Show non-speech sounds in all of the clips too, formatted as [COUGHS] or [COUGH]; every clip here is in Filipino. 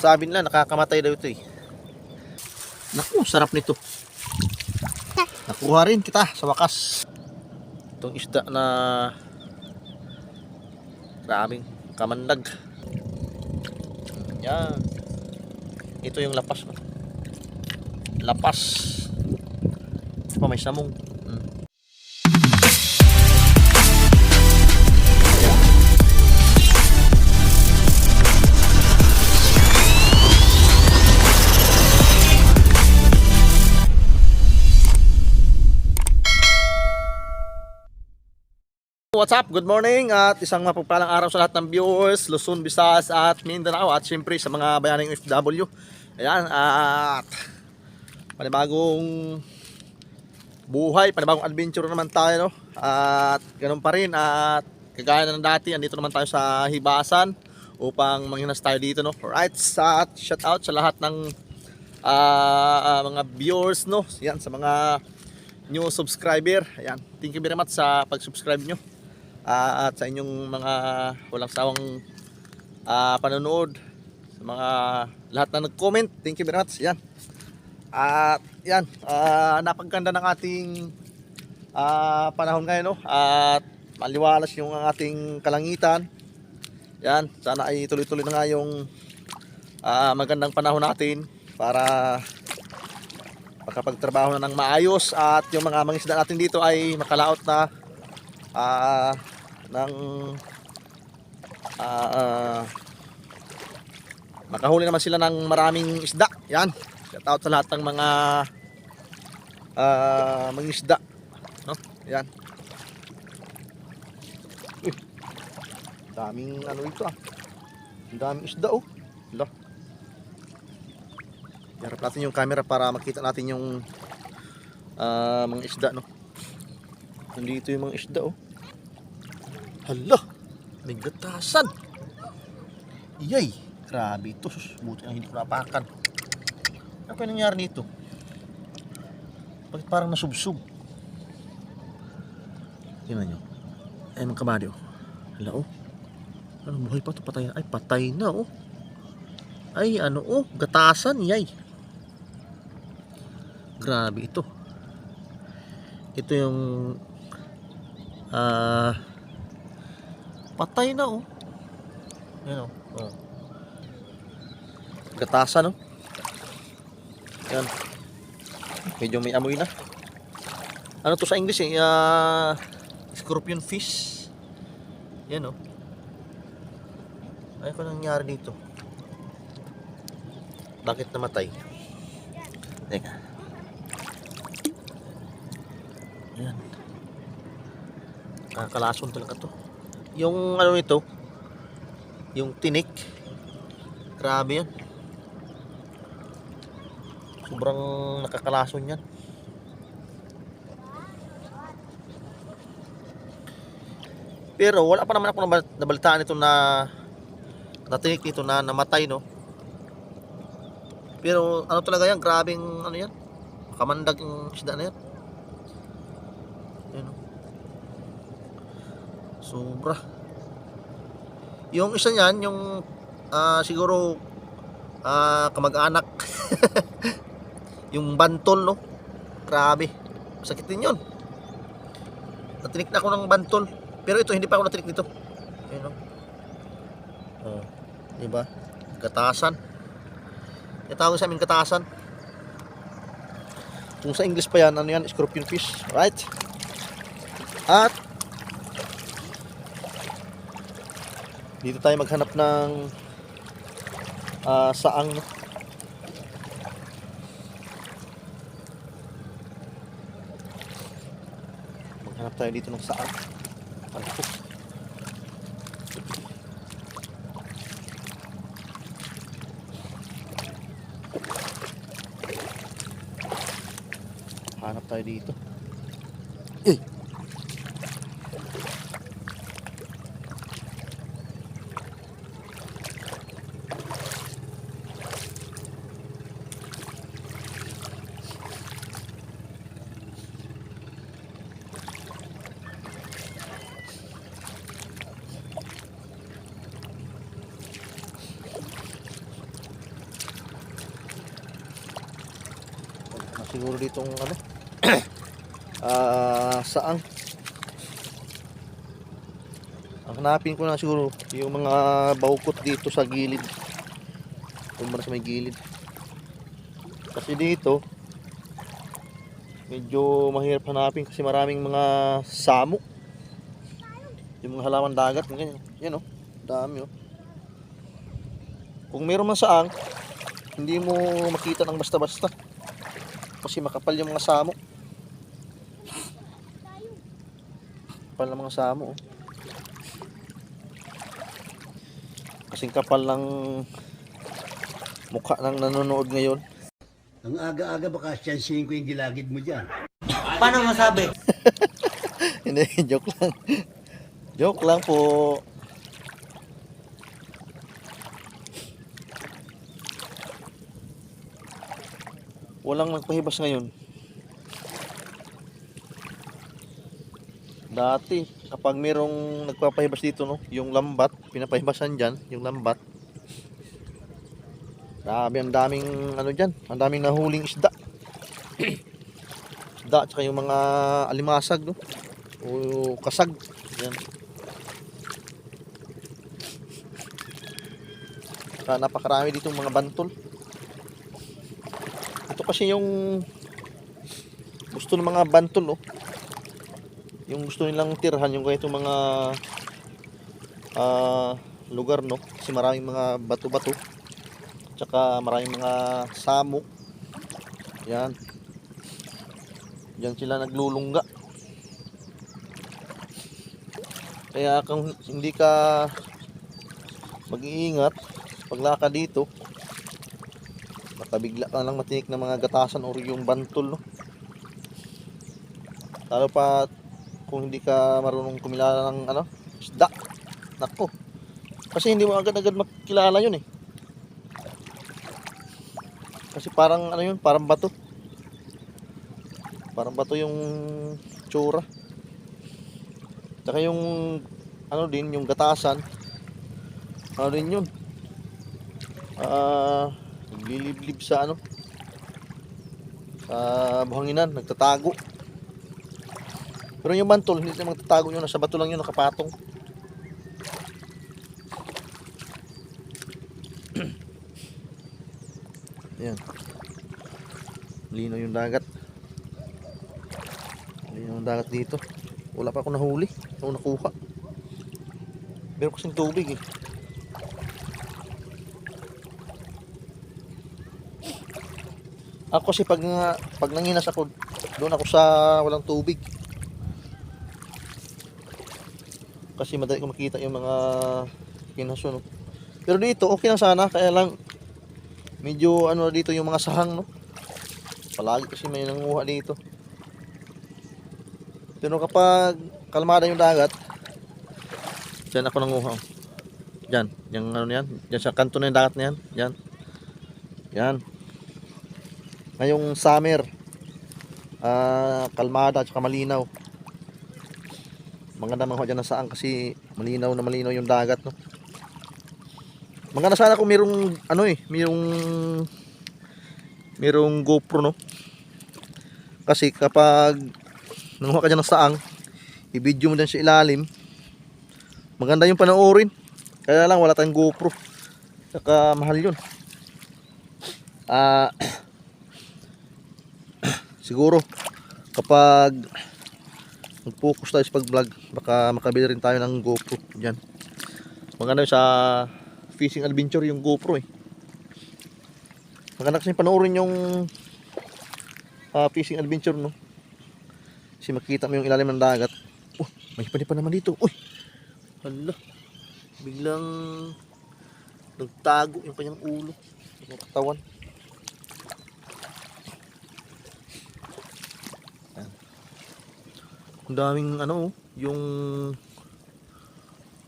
sabi nila nakakamatay daw ito eh. Naku, sarap nito. Nakuha rin kita sa wakas. Itong isda na maraming kamandag. Yan. Ito yung lapas. Lapas. Ito pa may samong. What's up? Good morning at isang mapagpalang araw sa lahat ng viewers, Luzon, Visayas at Mindanao at siyempre sa mga bayaning FW. Ayan, at panibagong buhay, panibagong adventure naman tayo, no? At ganun pa rin at kagaya na ng dati, andito naman tayo sa Hibasan upang manghinas tayo dito, no? Alright, sa shout out sa lahat ng ah, mga viewers, no? Yan, sa mga new subscriber. Ayan, thank you very much sa pag-subscribe nyo. Ah, at sa inyong mga walang sawang ah, panonood sa mga lahat na nag-comment thank you very much yan. At yan ah, napagkanda ng ating ah, panahon ngayon no? At maliwalas yung ating kalangitan. Yan sana ay tuloy-tuloy na nga yung ah, magandang panahon natin para makapagtrabaho na ng maayos. At yung mga mangisda natin dito ay makalaot na. Ah ng ah, ah, makahuli naman sila ng maraming isda. Yan. Shout out sa lahat ng mga ah, mga isda. No? Yan. Uy. Daming ano ito ah. Daming isda oh. Hala. Yarap natin yung camera para makita natin yung ah, mga isda no. Nandito yung mga isda oh. Hala! May gatasan! Iyay! Grabe ito. Buti ang hindi ko napakan. Ano kaya nangyari nito? Bakit parang nasubsob? Tingnan nyo. Ay, mga kamadi oh. Hala oh. Ano buhay pa ito? Patay na. Ay, patay na oh. Ay, ano oh. Gatasan. Iyay. Grabe ito. Ito yung ah patay na oh. Yan oh. oh. Gatasan oh. Yan. Medyo may amoy na. Ano to sa English eh? Ah, scorpion fish. Yan oh. Ano nangyari dito? Bakit namatay? Teka. Yan. Kakalason talaga to. Yung ano nito, yung tinik, grabe yan. Sobrang nakakalason yan. Pero wala pa naman ako nabal- nabalitaan ito na natinik nito na namatay no. Pero ano talaga yan, grabing ano yan. Kamandag yung isda na yan. Yan, oh. Sobra. Yung isa niyan, yung ah, siguro ah, kamag-anak. [LAUGHS] yung bantol, no? Grabe. Sakit din yun. Natinik na ako ng bantol. Pero ito, hindi pa ako natinik nito. Ayun, no? Oh, di ba? Gatasan. Itawag sa amin katasan. Kung sa English pa yan, ano yan? Scorpion fish. Right? At dito tayo maghanap ng ah, saang. Maghanap tayo dito ng saang. Hanap tayo dito. Eh siguro ditong ano. [CLEARS THROAT] Ah saang ang hanapin ko na siguro yung mga bawkot dito sa gilid. Yung sa may gilid. Kasi dito medyo mahirap hanapin kasi maraming mga samo. Yung mga halaman dagat ganyan. Yan oh. Dami oh. Kung meron man saang hindi mo makita ng basta-basta kasi makapal yung mga samo kapal ng mga samo oh. kasing kapal ng mukha ng nanonood ngayon Ang aga-aga baka siyansihin ko yung gilagid mo dyan. Paano masabi? [LAUGHS] Hindi, joke lang. Joke lang po. Walang nagpahibas ngayon. Dati, kapag merong nagpapahibas dito, no, yung lambat, pinapahibasan dyan, yung lambat. Grabe, ang daming, ano dyan, ang daming nahuling isda. [COUGHS] isda, tsaka yung mga alimasag, no o kasag yan Saka napakarami dito mga bantol kasi yung gusto ng mga bantol oh. yung gusto nilang tirhan yung ganitong mga ah, lugar no? Kasi maraming mga bato-bato. Tsaka maraming mga samok yan. Diyan sila naglulungga. Kaya kung hindi ka mag-iingat paglakad dito, baka bigla ka lang matinik ng mga gatasan o yung bantol, no? Lalo pa kung hindi ka marunong kumilala ng ano, isda. Nako. Kasi hindi mo agad-agad makilala yun eh. Kasi parang ano yun, parang bato. Parang bato yung tsura. Tsaka yung ano din, yung gatasan. Ano din yun? Ah, nagliliblib sa ano? Sa buhanginan, nagtatago. Pero yung bantol, hindi na magtatago yun. Nasa bato lang yun, nakapatong. [CLEARS THROAT] Ayan. Lino yung dagat. Lino yung dagat dito. Wala pa ako nahuli. Ako nakuha. Meron kasing tubig eh. Ako kasi pag, pag nanginas ako, doon ako sa walang tubig. Kasi madali ko makita yung mga kinaso? Pero dito, okay lang sana. Kaya lang, medyo ano dito yung mga sahang, no? Palagi kasi may nanguha dito. Pero kapag kalmada yung dagat, Diyan ako nanguha. Diyan, yung ano yan, diyan sa kanto na yung dagat na yan. Diyan. Yan. Ngayong summer, ah kalmada at malinaw. Maganda mga dyan na saan kasi malinaw na malinaw yung dagat, no. Maganda sana kung merong ano eh, merong merong GoPro, no. Kasi kapag nanguha ka dyan ng saang, i-video mo dyan sa ilalim, Maganda yung panoorin. Kaya lang wala tayong GoPro. Saka mahal yun. Ah [CLEARS THROAT] siguro kapag mag-focus tayo sa pag-vlog, baka makabili rin tayo ng GoPro diyan. Maganda sa fishing adventure yung GoPro eh. Maganda kasi panoorin yung ah, fishing adventure no. Kasi makita mo yung ilalim ng dagat. Oh, may pa pa naman dito. Uy, Hala. Biglang nagtago yung kanyang ulo. Yung. Ayan. Ang daming ano oh, yung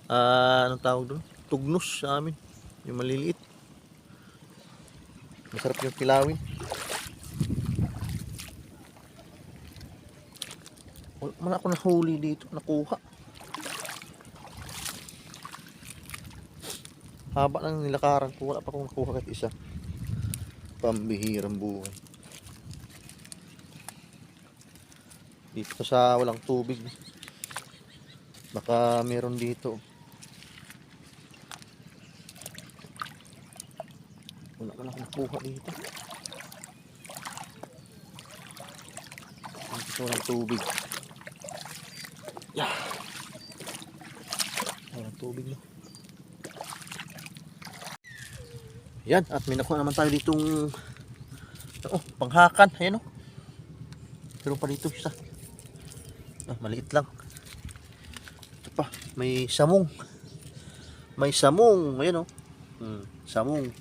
ah anong tawag doon? Tugnos sa amin. Yung maliliit. Masarap yung kilawin. Wala ako nahuli dito, nakuha. Haba ng nilakaran ko, wala pa akong nakuha kahit isa. Pambihirang buhay. Dito sa walang tubig. Baka meron dito. Wala ka lang nakuha dito. Dito sa walang tubig. Yeah. Walang tubig no. Yan, at may nakuha naman tayo ditong oh, panghakan. Ayan oh. Pero pa dito isa. Ah, maliit lang. Ito pa, may samong. May samong. Ayan oh. Hmm, samong.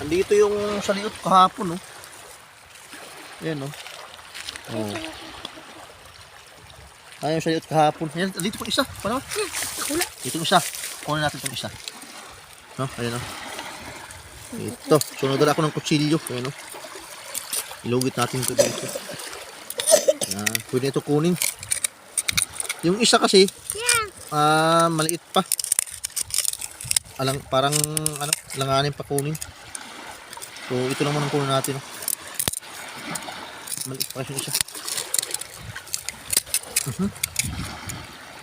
Andito yung sa kahapon oh. Ayan oh. Oh. Ayun sa liot kahapon. Ayan, dito pa isa. Panaw. Dito isa. Kunin natin itong isa. No, ayan oh. Ito, sunod na ako ng kutsilyo. Ayan o. Ilugit natin ito dito. Yan, pwede ito kunin. Yung isa kasi, ah, maliit pa. Alang, parang, ano, langanin pa kunin. So, ito muna ang kunin natin. oh. Maliit pa kasi yung isa. Mhm.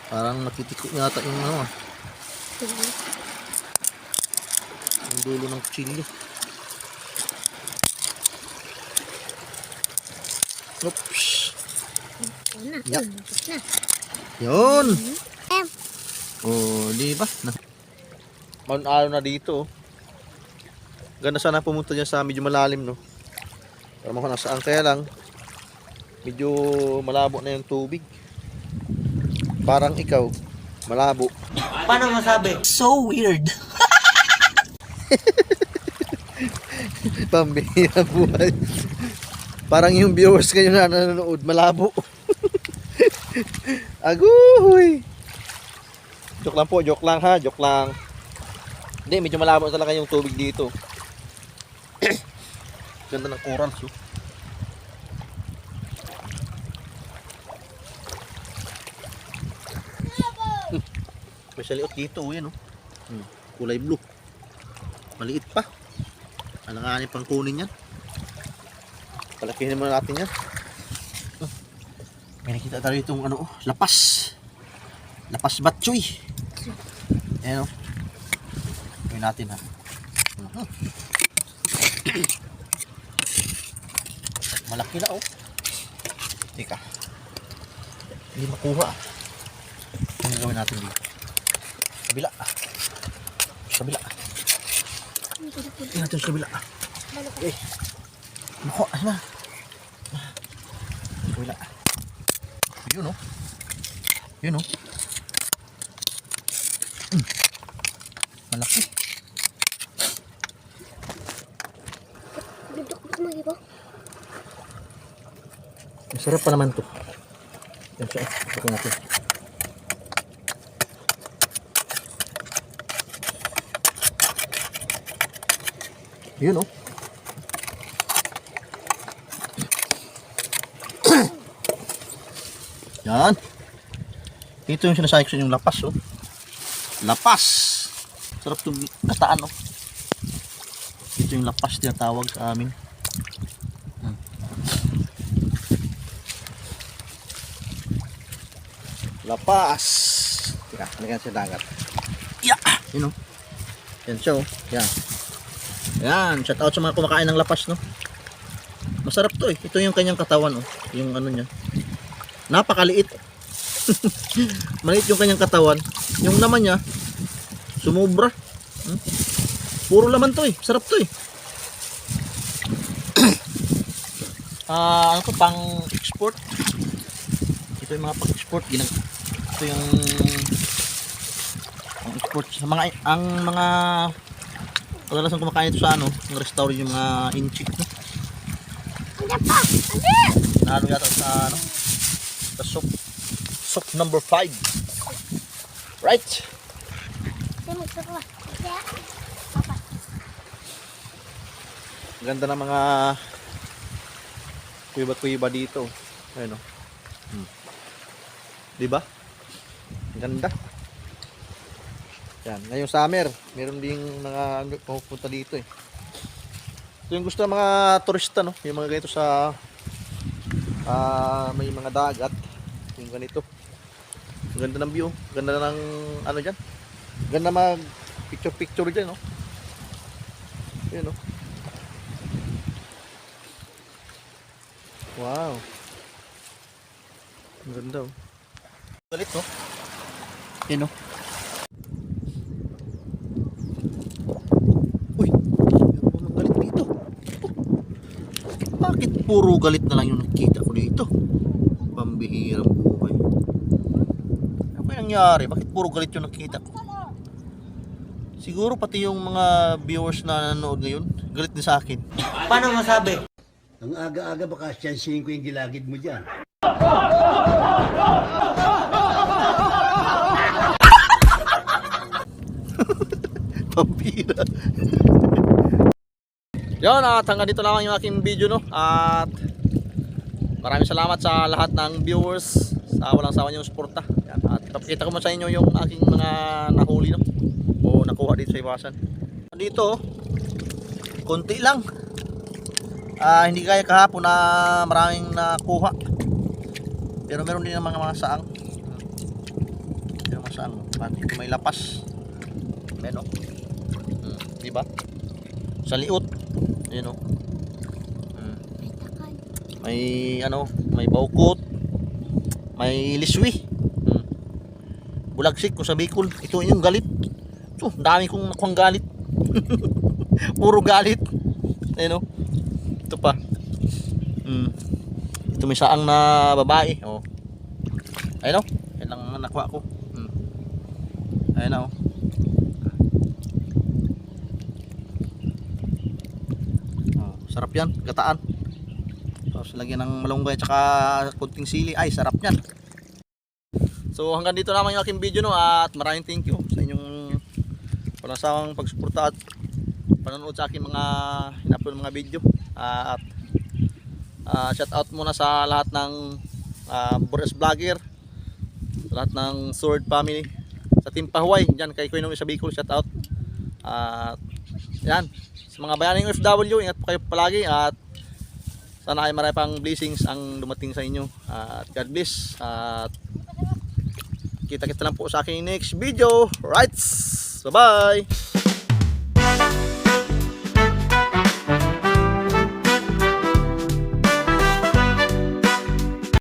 Parang natitiko yata yung ano ah. Ang dulo ng kutsilyo. Oops. Yun. Oh, di ba? Na. Maun-araw na dito. oh. Ganda sana pumunta dyan sa medyo malalim, no? Para mo nasaan. Kaya lang, medyo malabo na yung tubig. Parang ikaw, malabo. Paano masabi? So weird. [LAUGHS] Pambihira buhay. Parang yung viewers kayo na nanonood, malabo. [LAUGHS] Aguy! Joke lang po, joke lang ha, joke lang. Hindi, medyo malabo talaga yung tubig dito. [COUGHS] Ganda ng corals, oh. [LAUGHS] May saliot dito, oh, yan, oh. Hmm. Kulay blue. Maliit pa. Alanganin pang kunin yan. Palakihin muna natin yan. May nakita tayo itong ano, oh, lapas. Lapas batchoy. Ayan o. Gawin natin ha. [CLEARS THROAT] Malaki na oh. Teka. Hindi makuha. Ano gawin natin dito? Kabila. Kabila. Tingnan natin sa kabila. Okay. Naku, ano na? Kabila. Yun oh. Yun oh. Mm. Malaki. Duduk-duk mo, ibo. Masarap pa naman to. Yan siya. Ito natin. Yun oh. Yan. Ito yung sinasabi ko sa inyo, yung lapas oh. Lapas. Sarap itong kataan oh. Ito yung lapas tinatawag sa amin. Lapas. Teka, halika sa dagat. Yeah! Yun oh. Yan siya oh. Yan. Yan. Shout out sa mga kumakain ng lapas no. Masarap to eh. Ito yung kanyang katawan oh. Yung ano niya. Napakaliit. [LAUGHS] Maliit yung kanyang katawan. Yung laman niya, sumubra. Hmm? Puro laman to eh. Sarap to eh. [CLEARS THROAT] Ah, ano to pang export? Ito yung mga pang-export ginag ito yung ang export sa mga ang mga kadalasan kumakain ito sa ano ng restaurant yung mga inchik no? Nalo yata sa ano sa soup. Soup number 5 right. Ganda ng mga kuiba-kuiba dito. Ayun o hmm. di ba? Ganda. Yan. Ngayong summer. Meron ding mga pupunta dito eh. Ito yung gusto ng mga turista, no? Yung mga ganito sa ah may mga dagat. Yung ganito. Ganda ng view. Ganda ng ano dyan. Ganda mag picture picture dyan, no? Yun, no? Wow. Ang ganda, oh. Galit, no? Yun, no? Uy! Ang galit dito. Bakit puro galit na lang yung nakita ko dito? Pambihirang buhay. Ano kaya nangyari? Bakit puro galit yung nakita ko? Siguro pati yung mga viewers na nanonood ngayon, galit din sa akin. Paano masabi? Ang aga-aga baka siyansihin ko yung gilagid mo dyan. [LAUGHS] Pambira. Yun, at hanggang dito lang yung aking video, no? At maraming salamat sa lahat ng viewers sa walang sawa niyong suporta. Yan, At papakita ko mo sa inyo yung aking mga nahuli, no? O nakuha dito sa iwasan. Dito, konti lang. Ah, hindi kaya kahapon na maraming nakuha. Pero meron din ng mga mga saang. Pero mga saang, pati may lapas. Ayan o. Hmm, di ba? Sa liot. Ayan o. May ano, may baukot. May liswi. Hmm. Bulagsik ko sa Bicol. Ito yung galit. So, dami kong nakuhang galit. [LAUGHS] Puro galit. Ayan o. Ito pa. Hmm. Ito may saang na babae. Oh. Ayan o. Yan ang nakuha ko. Hmm. Ayan na o. Oh, sarap yan, gataan. Tapos lagyan ng malunggay at saka kunting sili. Ay, sarap yan. So hanggang dito naman yung aking video no at maraming thank you sa inyong walang sawang pagsuporta at panonood sa aking mga in-upload mga video. at ah, shout out muna sa lahat ng uh, Boris Vlogger, lahat ng Sword Family, sa Team Pahuay, dyan kay Kuya Nung Isabicol, shout out. At yan, sa mga bayaning FW, ingat po kayo palagi at sana ay marami pang blessings ang dumating sa inyo. At God bless. At kita-kita lang po sa aking next video. Right. Bye-bye.